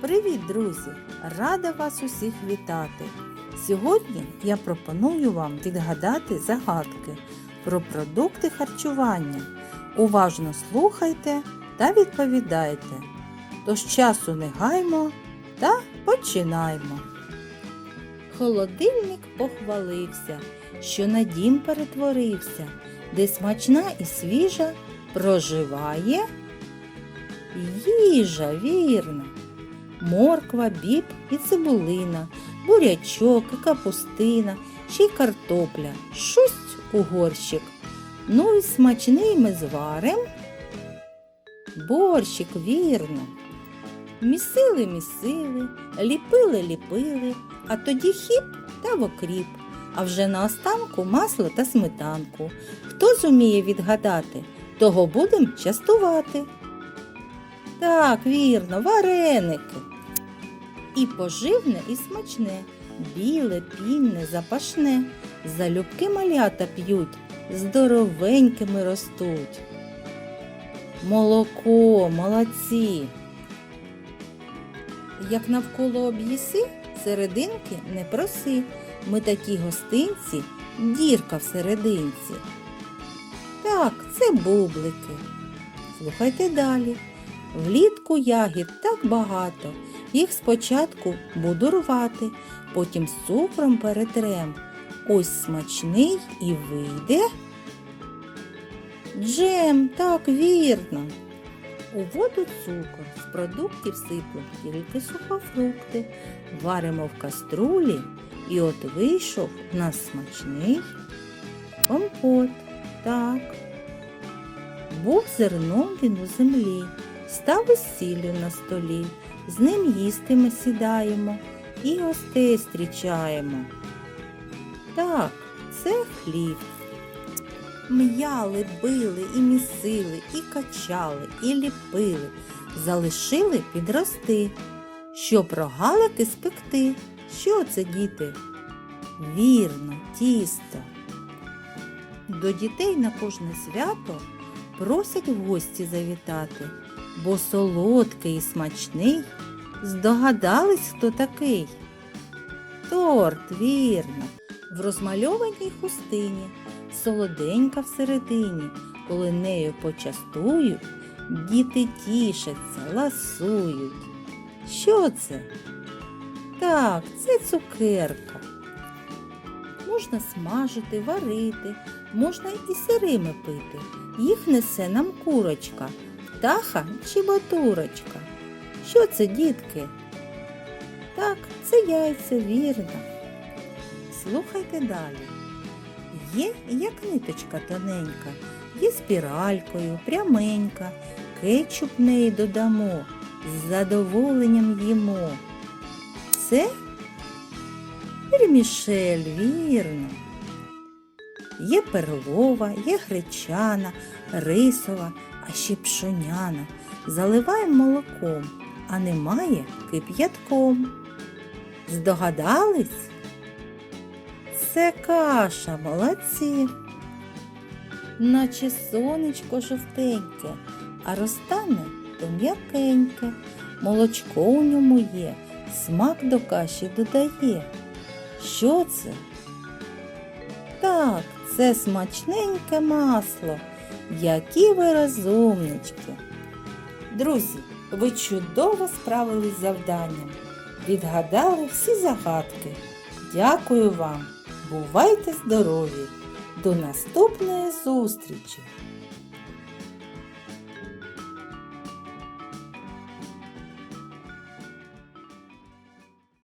Привіт, друзі! Рада вас усіх вітати! Сьогодні я пропоную вам відгадати загадки про продукти харчування. Уважно слухайте та відповідайте. Тож часу не гаймо та починаємо. Холодильник похвалився, що на дім перетворився, де смачна і свіжа проживає їжа, вірно. Морква, біб і цибулина, бурячок і капустина, ще й картопля, шусть у горщик. Ну і смачний ми зварим. Борщик, вірно. Місили, місили, ліпили, ліпили, а тоді хіп та в окріп, а вже на останку масло та сметанку. Хто зуміє відгадати, того будем частувати. Так, вірно, вареники. І поживне, і смачне, біле, пінне, запашне. Залюбки малята п'ють, здоровенькими ростуть. Молоко, молодці. Як навколо об'їси, серединки не проси. Ми такі гостинці, дірка в серединці. Так, це бублики. Слухайте далі. Влітку ягід так багато. Їх спочатку буду рвати, потім з цукром перетрем. Ось смачний і вийде. Джем, так вірно. У воду цукор, з продуктів сиплемо тільки сухофрукти. Варимо в каструлі і от вийшов у нас смачний компот. Так. Був зерном він у землі, став із сіллю на столі, з ним їсти ми сідаємо і гостей зустрічаємо. Так, це хліб. М'яли, били і місили, і качали, і ліпили, залишили підрости, щоб рогалики спекти. Що це, діти? Вірно, тісто. До дітей на кожне свято просять в гості завітати, бо солодкий і смачний. Здогадались, хто такий? Торт, вірно, в розмальованій хустині, солоденька всередині, коли нею почастують, діти тішаться, ласують. Що це? Так, це цукерка. Можна смажити, варити, можна і сирими пити. Їх несе нам курочка, птаха чи батурочка. Що це, дітки? Так, це яйця, вірно. Слухайте далі. Є як ниточка тоненька, є спіралькою, пряменька, кетчуп неї додамо, з задоволенням їмо. Це Вермішель, вірно. Є перлова, є гречана, рисова, а ще пшоняна. Заливаємо молоком, а немає кип'ятком. Здогадались? Це каша, молодці. Наче сонечко жовтеньке, а розтане то м'якеньке. Молочко у ньому є, смак до каші додає. Що це? Так, це смачненьке масло. Які ви розумнички. Друзі, ви чудово справились з завданням. Відгадали всі загадки. Дякую вам. Бувайте здорові! До наступної зустрічі!